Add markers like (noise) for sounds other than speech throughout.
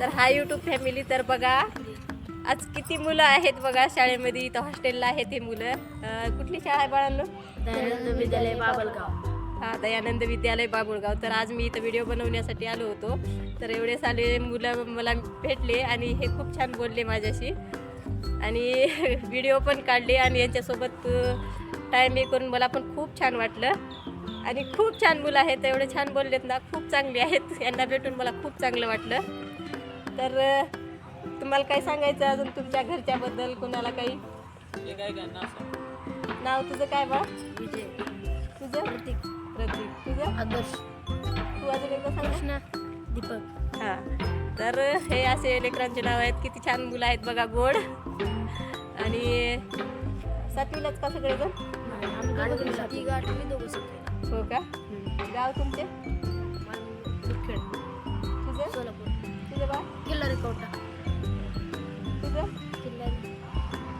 तर हा YouTube family तर बघा आज किती मुलं आहेत बघा शाळेमध्ये इथं हॉस्टेलला आहेत हे मुलं. कुठली शाळा आहे बाळांनो? दयानंद विद्यालय बाबलगाव हा दयानंद विद्यालय बाबुळगाव. तर आज मी इथं व्हिडिओ बनवण्यासाठी आलो होतो. तर एवढे सारे मुलं मला भेटले आणि हे खूप छान बोलले माझ्याशी. आणि (laughs) व्हिडिओ पण काढले आणि यांच्यासोबत टाईम हे करून मला पण खूप छान वाटलं. आणि खूप छान मुलं आहेत एवढे छान बोललेत ना खूप चांगले आहेत. यांना भेटून मला खूप चांगलं वाटलं. तर तुम्हाला काय सांगायचं अजून तुमच्या घरच्याबद्दल कुणाला काही? नाव तुझं काय बा? विजय. तुझं? प्रतीक. प्रतीक. तुझं? आदर्श. तू अजून एकदा सांग कृष्णा. दीपक. हां. तर हे असे लेकरांचे नाव आहेत. किती छान मुलं आहेत बघा गोड. आणि सातवीलाच का सगळेजण? आठवी आठवी दोघं सगळे हो का? गाव तुमचे? मुखेड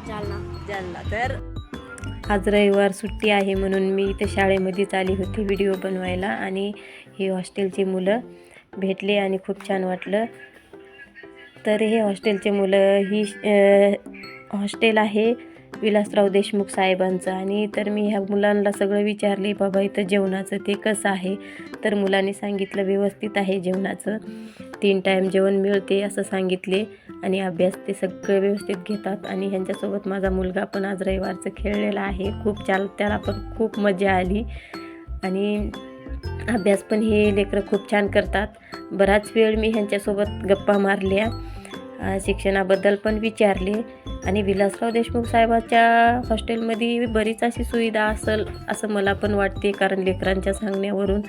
जालना. जालना. तर? आज रविवार सुट्टी आहे म्हणून मी इथे शाळेमध्येच आली होती व्हिडिओ बनवायला आणि ही हॉस्टेलची मुलं भेटले आणि खूप छान वाटलं. तर हे हॉस्टेलचे मुलं ही हॉस्टेल आहे विलासराव देशमुख साहेबांचं. आणि तर मी ह्या मुलांना सगळं विचारले बाबा इथं जेवणाचं ते कसं आहे? तर मुलांनी सांगितलं व्यवस्थित आहे जेवणाचं. तीन टाईम जेवण मिळते असं सांगितले. आणि अभ्यास ते सगळं व्यवस्थित घेतात. आणि ह्यांच्यासोबत माझा मुलगा पण आज रविवारचं खेळलेला आहे. खूप चाल त्याला पण खूप मजा आली. आणि अभ्यास पण हे लेकरं खूप छान करतात. बराच वेळ मी ह्यांच्यासोबत गप्पा मारल्या. शिक्षणाबद्दल पण विचारले. आणि विलासराव देशमुख साहेबाच्या हॉस्टेलमध्ये बरीच अशी सुविधा असेल असं मला पण वाटते कारण लेकरांच्या सांगण्यावरून.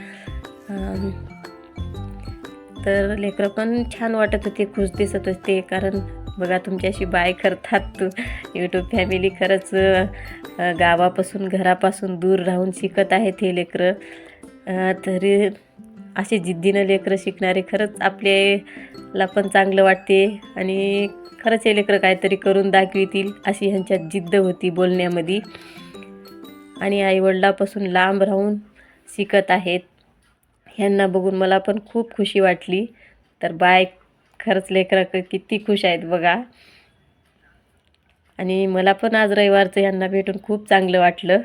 तर लेकरं पण छान वाटत होते खुश दिसत होते कारण बघा तुमच्याशी बाय करतात तू. यूट्यूब फॅमिली खरंच गावापासून घरापासून दूर राहून शिकत आहेत हे लेकरं. तरी असे जिद्दीनं लेकरं शिकणारे खरंच आपल्याला पण चांगलं वाटते आणि खरंच हे लेकरं काहीतरी करून दाखवितील अशी ह्यांच्यात जिद्द होती बोलण्यामध्ये. आणि आईवडिलापासून लांब राहून शिकत आहेत. ह्यांना बघून मला पण खूप खुशी वाटली. तर बाय खरंच लेकरं किती खुश आहेत बघा. आणि मला पण आज रविवारचं ह्यांना भेटून खूप चांगलं वाटलं.